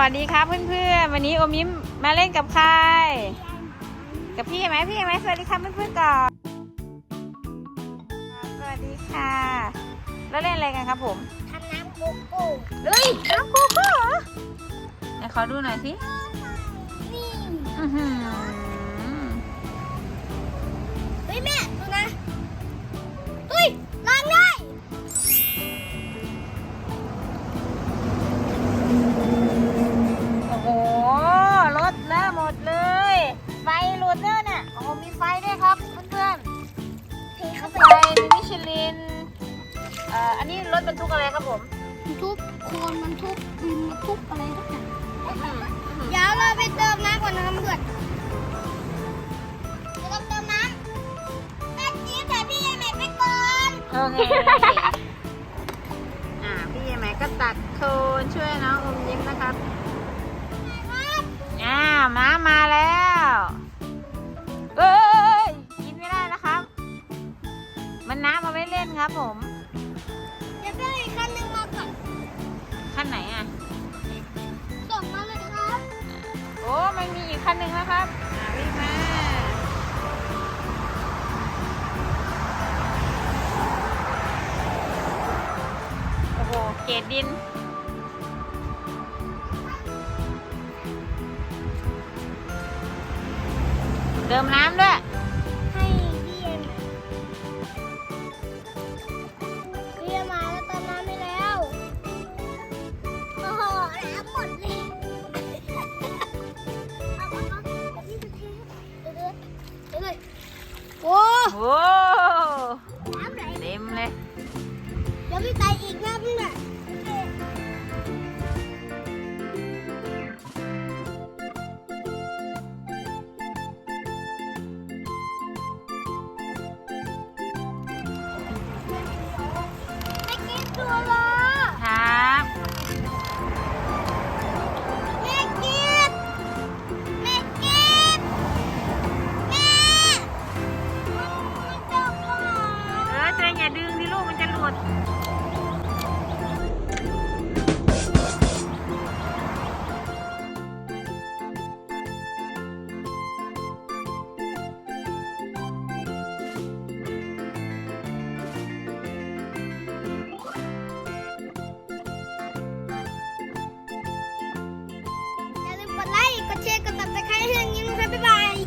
วัสดีครับเพื่อนๆ วันนี้โอมยิ้มมาเล่นกับใคร กับพี่ไหมพี่ไหมสวัสดีครับเพื่อนๆก่อน สวัสดีค่ะ แล้วเล่นอะไรกันครับผมทำน้ำโกโก้เอ้ยน้ำโกโก้เหรอไหนขอดูหน่อยสินี่อื้อหือเฮ้ยแม่ ชลินเอ่ออันนี้รถบรรทุกอะไรครับผมมันทุบโคนมันทุบดินมันทุบอะไรทุกอย่างอื้อหือเดี๋ยวเราไปเติมน้ำก่อนนะครับเพื่อนจะต้องเติมน้ำแม่จี๊บแต่พี่ใหญ่แม่ไปก่อนโอเคอ่าพี่ใหม่ก็ตักโคนช่วยน้องอมยิ้มนะครับอ่าม้ามาแล้ว ครับผมเดี๋ยวพี่อีกคันหนึ่งมาก่อนขั้นไหนอะส่งมาเลยครับโอ้มันมีอีกคันหนึ่งแล้วครับอ่าวิ่งมาโอ้โหเกรดดินเติมน้ำด้วย ไหม เดี๋ยวพี่ใส่อีกรอบนึงอะ ดอย่าลืมกดไลค์ กดแชร์ กดติดตามให้เรื่องนี้นะครับบ๊ายบาย